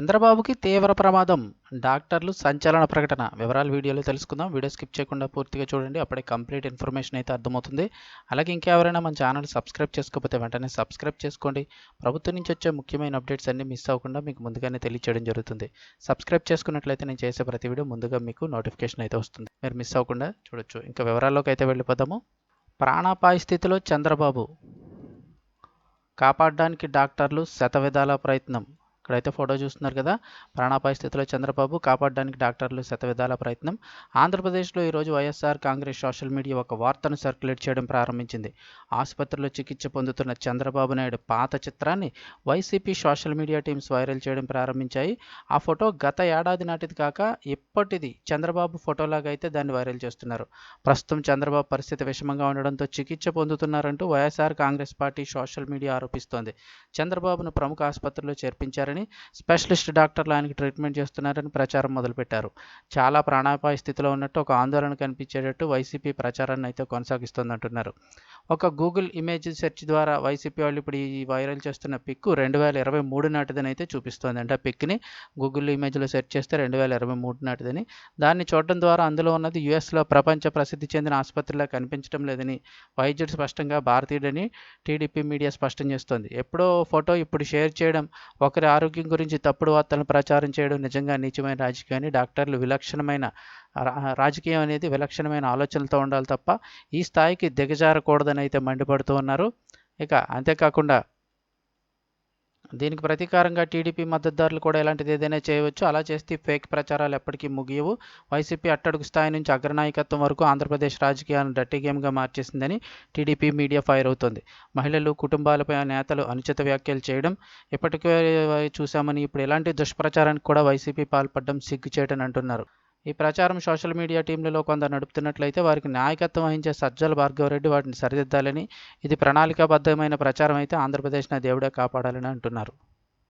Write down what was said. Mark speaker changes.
Speaker 1: చంద్రబాబుకి తీవ్ర ప్రమాదం. డాక్టర్లు సంచలన ప్రకటన. వివరాలు వీడియోలో తెలుసుకుందాం. వీడియో స్కిప్ చేయకుండా పూర్తిగా చూడండి. అప్పుడే కంప్లీట్ ఇన్ఫర్మేషన్ అయితే అర్థమవుతుంది. అలాగే ఇంకెవరైనా మన ఛానల్ సబ్స్క్రైబ్ చేసుకోకపోతే వెంటనే సబ్స్క్రైబ్ చేసుకోండి. ప్రభుత్వం నుంచి వచ్చే ముఖ్యమైన అప్డేట్స్ అన్ని మిస్ అవ్వకుండా మీకు ముందుగానే తెలియచేయడం జరుగుతుంది. సబ్స్క్రైబ్ చేసుకున్నట్లయితే నేను చేసే ప్రతి వీడియో ముందుగా మీకు నోటిఫికేషన్ అయితే వస్తుంది. మీరు మిస్ అవ్వకుండా చూడొచ్చు. ఇంకా వివరాల్లోకి అయితే వెళ్ళిపోదాము. ప్రాణాపాయ స్థితిలో చంద్రబాబు కాపాడడానికి డాక్టర్లు శతవిధాల ప్రయత్నం. ఇక్కడైతే ఫోటో చూస్తున్నారు కదా. ప్రాణాపాయ స్థితిలో చంద్రబాబు కాపాడడానికి డాక్టర్లు శతవిధాల ప్రయత్నం. ఆంధ్రప్రదేశ్లో ఈరోజు వైఎస్ఆర్ కాంగ్రెస్ సోషల్ మీడియా ఒక వార్తను సర్క్యులేట్ చేయడం ప్రారంభించింది. ఆసుపత్రిలో చికిత్స పొందుతున్న చంద్రబాబు నాయుడు పాత చిత్రాన్ని YCP social media teams viral చేయడం ప్రారంభించాయి. ఆ ఫోటో గత ఏడాది నాటిది కాక ఇప్పటిది చంద్రబాబు ఫోటోలాగా అయితే దాన్ని వైరల్ చేస్తున్నారు. ప్రస్తుతం చంద్రబాబు పరిస్థితి విషమంగా ఉండడంతో చికిత్స పొందుతున్నారంటూ YSR Congress party social media ఆరోపిస్తోంది. చంద్రబాబును ప్రముఖ ఆసుపత్రిలో చేర్పించారని స్పెషలిస్ట్ డాక్టర్లు ఆయనకి ట్రీట్మెంట్ చేస్తున్నారని ప్రచారం మొదలుపెట్టారు. చాలా ప్రాణాపాయ స్థితిలో ఉన్నట్టు ఒక ఆందోళన కనిపించేటట్టు వైసీపీ ప్రచారాన్ని అయితే కొనసాగిస్తోందంటున్నారు. ఒక గూగుల్ ఇమేజ్ సెర్చ్ ద్వారా వైసీపీ వాళ్ళు ఇప్పుడు ఈ వైరల్ చేస్తున్న పిక్ రెండు వేల ఇరవై మూడు నాటిదని అయితే చూపిస్తోంది అంటే ఆ పిక్ని గూగుల్ ఇమేజ్లో సెర్చ్ చేస్తే రెండు వేల ఇరవై మూడు నాటిదని. దాన్ని చూడడం ద్వారా అందులో ఉన్నది యుఎస్లో ప్రపంచ ప్రసిద్ధి చెందిన ఆసుపత్రిలా కనిపించడం లేదని వైద్యుడు స్పష్టంగా భారతీయుడని టీడీపీ మీడియా స్పష్టం చేస్తోంది. ఎప్పుడో ఫోటో ఇప్పుడు షేర్ చేయడం ఒకరి ఆరోగ్యం గురించి తప్పుడు వార్తలను ప్రచారం చేయడం నిజంగా నీచమైన రాజకీయాన్ని డాక్టర్లు విలక్షణమైన రాజకీయం అనేది విలక్షణమైన ఆలోచనలతో ఉండాలి తప్ప ఈ స్థాయికి దిగజారకూడదని అయితే మండిపడుతూ ఉన్నారు. ఇక అంతేకాకుండా దీనికి ప్రతీకారంగా టీడీపీ మద్దతుదారులు కూడా ఇలాంటిది ఏదైనా చేయవచ్చు. అలా చేస్తే ఫేక్ ప్రచారాలు ఎప్పటికీ ముగియవు. వైసీపీ అట్టడుగు స్థాయి నుంచి అగ్రనాయకత్వం వరకు ఆంధ్రప్రదేశ్ రాజకీయాలను డట్టి గేమ్గా మార్చేసిందని టీడీపీ మీడియా ఫైర్ అవుతోంది. మహిళలు కుటుంబాలపై ఆ నేతలు అనుచిత వ్యాఖ్యలు చేయడం ఇప్పటికే చూశామని ఇప్పుడు ఎలాంటి దుష్ప్రచారానికి కూడా వైసీపీ పాల్పడడం సిగ్గుచేటని అంటున్నారు. ఈ ప్రచారం సోషల్ మీడియా టీంలలో కొందరు నడుపుతున్నట్లయితే వారికి నాయకత్వం వహించే సజ్జల భార్గవరెడ్డి వాటిని సరిదిద్దాలని ఇది ప్రణాళికాబద్ధమైన ప్రచారం అయితే ఆంధ్రప్రదేశ్ని దేవుడే కాపాడాలని అంటున్నారు.